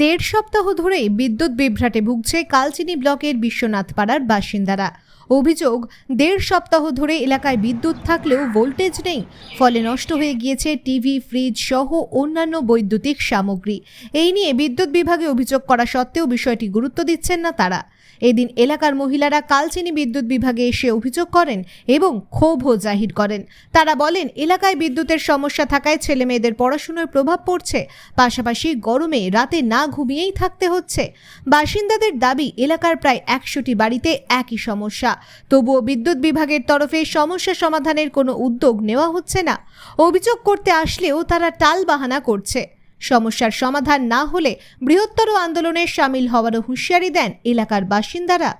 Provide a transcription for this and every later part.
দেড় সপ্তাহ ধরেই বিদ্যুৎ বিভ্রাটে ভুগছে কালচিনি ব্লকের বিশ্বনাথ পাড়ার বাসিন্দারা। অভিযোগ দেড় সপ্তাহ ধরে এলাকায় বিদ্যুৎ থাকলেও ভোল্টেজ নেই। ফলে নষ্ট হয়ে গিয়েছে টিভি ফ্রিজ সহ অন্যান্য বৈদ্যুতিক সামগ্রী। এই নিয়ে বিদ্যুৎ বিভাগে অভিযোগ করা সত্ত্বেও বিষয়টি গুরুত্ব দিচ্ছেন না তারা। এদিন এলাকার মহিলারা কালচিনি বিদ্যুৎ বিভাগে এসে অভিযোগ করেন এবং ক্ষোভও জাহির করেন। তারা বলেন, এলাকায় বিদ্যুতের সমস্যা থাকায় ছেলে মেয়েদের পড়াশোনার প্রভাব পড়ছে, পাশাপাশি গরমে রাতে না ঘুমিয়েই থাকতে হচ্ছে। বাসিন্দাদের দাবি, এলাকার প্রায় একশোটি বাড়িতে একই সমস্যা। তবুও বিদ্যুৎ বিভাগের তরফে সমস্যা সমাধানের কোনো উদ্যোগ নেওয়া হচ্ছে না। অভিযোগ করতে আসলেও তারা টাল বাহানা করছে। সমস্যার সমাধান না হলে বৃহত্তর আন্দোলনে সামিল হওয়ারও হুঁশিয়ারি দেন এলাকার বাসিন্দারা।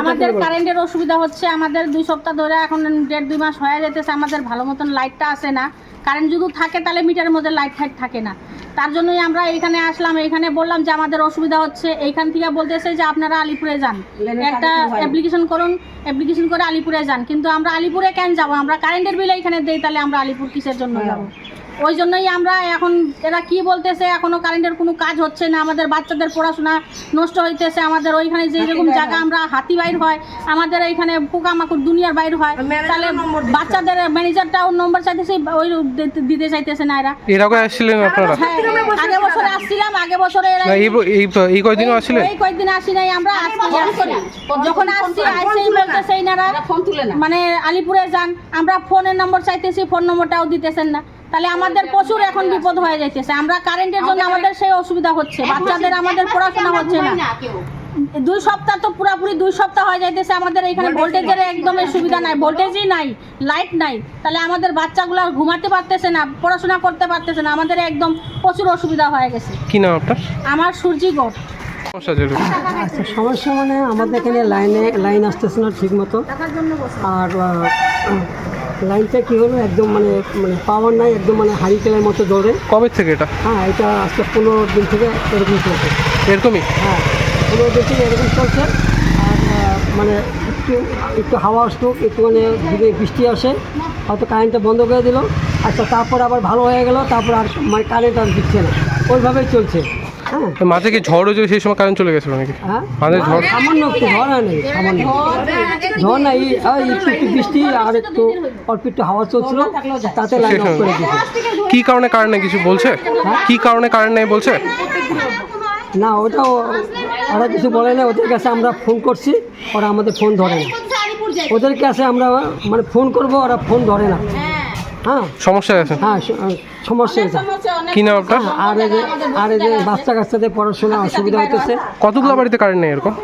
আমাদের কারেন্টের অসুবিধা হচ্ছে আমাদের দুই সপ্তাহ ধরে এখন দেড় দুই মাস হয়ে যেতেছে আমাদের ভালো মতন লাইটটা আসে না। কারেন্ট যদি থাকে তাহলে মিটারের মধ্যে লাইট ফাইট থাকে না। তার জন্যই আমরা এইখানে আসলাম এখানে বললাম যে আমাদের অসুবিধা হচ্ছে এইখান থেকে বলতেছে যে আপনারা আলিপুরে যান। একটা অ্যাপ্লিকেশন করুন অ্যাপ্লিকেশন করে আলিপুরে যান। কিন্তু আমরা আলিপুরে কেন যাব? আমরা কারেন্টের বিল এইখানে দেই তাহলে আমরা আলিপুর কিসের জন্য যাব? ওই জন্যই আমরা এখন এরা কি বলতেছে এখনও কারেন্টের কোনো কাজ হচ্ছে না আমাদের বাচ্চাদের পড়াশোনা নষ্ট হইতেছে আমাদের ওইখানে যে এরকম জায়গা আমরা হাতি বাইর হয় আমাদের এইখানে পোকামাকড় দুনিয়ার বাইর হয় তাহলে বাচ্চাদের ম্যানেজারটাও নম্বর চাইতেছে ওই দিতে- চাইতেছে না এরা। এর আগে আসছিলেন আপনারা? হ্যাঁ আগে বছরে আসছিলাম আগে বছরে এরা এই ব- আসছিলেন? এই কয়েকদিন আসি নাই আমরা। যখন আসছি আসছেই বলতেছে ইনারা। মানে আলিপুরে যান আমরা ফোনের নম্বর চাইতেছি ফোন নম্বরটাও দিতেছেন না। তাহলে আমাদের প্রচুর এখন বিপদ হয়ে যাইতেছে। আমরা কারেন্টের জন্য আমাদের সেই অসুবিধা হচ্ছে বাচ্চাদের আমাদের পড়াশোনা হচ্ছে না। দুই সপ্তাহ তো পুরাপুরি দুই সপ্তাহ হয়ে যাইতেছে আমাদের এখানে ভোল্টেজের একদমই সুবিধা নাই ভোল্টেজই নাই লাইট নাই। তাহলে আমাদের বাচ্চাগুলো আর ঘুমাতে পারতেছে না পড়াশোনা করতে পারতেছে না আমাদের একদম প্রচুর অসুবিধা হয়ে গেছে। কি নাম আপনার? আমার সূর্যি গোট সমস্যা আচ্ছা সমস্যা মানে আমাদের এখানে লাইনে লাইন আসতেছে না ঠিক মতো আর লাইনটা কী হলো? একদম মানে মানে পাওয়ার নাই একদম মানে হারিকেলের মতো জ্বলে কবে থেকে এটা? হ্যাঁ এটা আজকে পনেরো দিন থেকে এরকম চলছে। এরকমই? হ্যাঁ পনেরো দিন থেকে এরকম চলছে। আর মানে একটু একটু হাওয়া আসুক একটু মানে যদি বৃষ্টি আসে। হয়তো কারেন্টটা বন্ধ করে দিল। আচ্ছা তারপর আবার ভালো হয়ে গেল তারপর আর মানে কারেন্ট আর দিচ্ছে না। ওইভাবেই চলছে। মাঝে কি ঝড় হয়েছিল সেই সময় কারেন্ট চলে গেছিল নাকি? হ্যাঁ। মাঝে ঝড় সামান্য একটু ঝড় হয় নেই সামান্য। ঝড় নাই এই একটু একটু বৃষ্টি আর একটু অল্প একটু হাওয়া চলছিল তাতে লাইন অফ করে দিয়েছে। কি কারণে কারেন্ট নেই কিছু বলছে? কি কারণে কারেন্ট নেই বলছে? না ওটাও ওরা কিছু বলে না ওদের কাছে আমরা ফোন করছি ওরা আমাদের ফোন ধরে না। ওদের কাছে আমরা মানে ফোন করব ওরা ফোন ধরে না। হ্যাঁ। সমস্যা গেছে হ্যাঁ সমস্যা কি নাম আপনার আর এই যে আর এই যে বাচ্চা কাচ্চাদের পড়াশোনা অসুবিধা হইতেছে। কতগুলো বাড়িতে কারেন্ট নেই এরকম?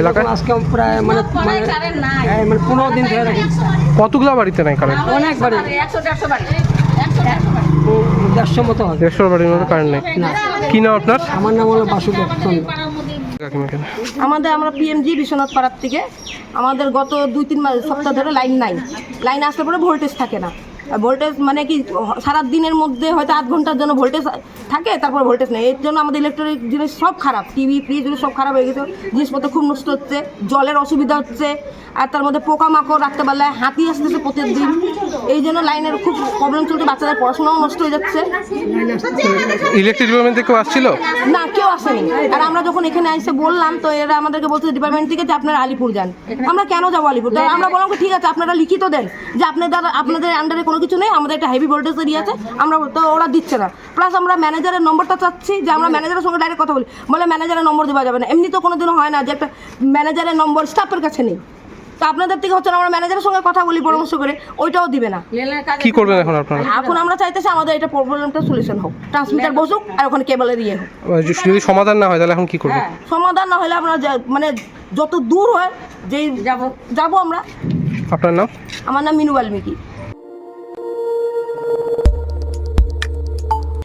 এলাকায়? আজকে প্রায় মানে মানে হ্যাঁ, মানে পনেরো দিন ধরে রাখি কতগুলো বাড়িতে নেই কারেন্ট অনেক বাড়ি। দেড়শো মতো হবে। বাড়ির মধ্যে কারেন্ট নেই। কি নাম আপনার? আমার নাম হলো বাসুদেব চন্দ্র। কাকিমা কেন? আমাদের আমরা পিএমজি বিশ্বনাথ পাড়ার থেকে। আমাদের গত দুই তিন মাস সপ্তাহ ধরে লাইন নাই। লাইন আসলে পরে ভোল্টেজ থাকে না। ভোল্টেজ মানে কি সারা দিনের মধ্যে হয়তো আধ ঘণ্টার জন্য ভোল্টেজ থাকে তারপর ভোল্টেজ নেই। এর জন্য আমাদের ইলেকট্রনিক জিনিস সব খারাপ টিভি ফ্রিজ সব খারাপ হয়ে গেছে। জিনিসপত্র খুব নষ্ট হচ্ছে জলের অসুবিধা হচ্ছে আর তার মধ্যে পোকামাকড় রাত্রেবেলায় হাতি আসতেছে প্রতিদিন। এই জন্য লাইনের খুব প্রবলেম চলছে বাচ্চাদের পড়াশোনাও নষ্ট হয়ে যাচ্ছে। ইলেকট্রিক ডিপার্টমেন্ট থেকে কেউ আসছিল? না কেউ আসেনি। আর আমরা যখন এখানে এসে বললাম তো এরা আমাদেরকে বলছে ডিপার্টমেন্ট থেকে যে আপনারা আলিপুর যান। আমরা কেন যাব আলিপুর? আমরা বললাম ঠিক আছে আপনারা লিখিত দেন যে আপনাদের আপনাদের আন্ডারে কোনো কিছু নেই আমাদের একটা হেভি ভোল্টেজ এরিয়া আছে আমরা তো ওরা দিচ্ছে না। প্লাস আমরা ম্যানেজারের নম্বরটা চাচ্ছি যে আমরা ম্যানেজারের সঙ্গে ডাইরেক্ট কথা বলি। বলে ম্যানেজারের নম্বর দেওয়া যাবে না। এমনি তো কোনো দিনও হয় না যে একটা ম্যানেজারের নম্বর স্টাফের কাছে নেই। তো আপনাদের থেকে হচ্ছে না আমরা ম্যানেজারের সঙ্গে কথা বলি পরামর্শ করে ওইটাও দিবে না। কি করবেন এখন আপনারা? এখন আমরা চাইতেছি আমাদের এটা প্রবলেমটা সলিউশন হোক। ট্রান্সমিটার বসুক আর ওখানে কেবলের ইয়ে হোক। যদি সমাধান না হয় তাহলে এখন কি করবেন? সমাধান না হলে আমরা মানে যত দূর হয় যেই যাব। যাব আমরা। আপনার নাম? আমার নাম মিনু বাল্মীকি।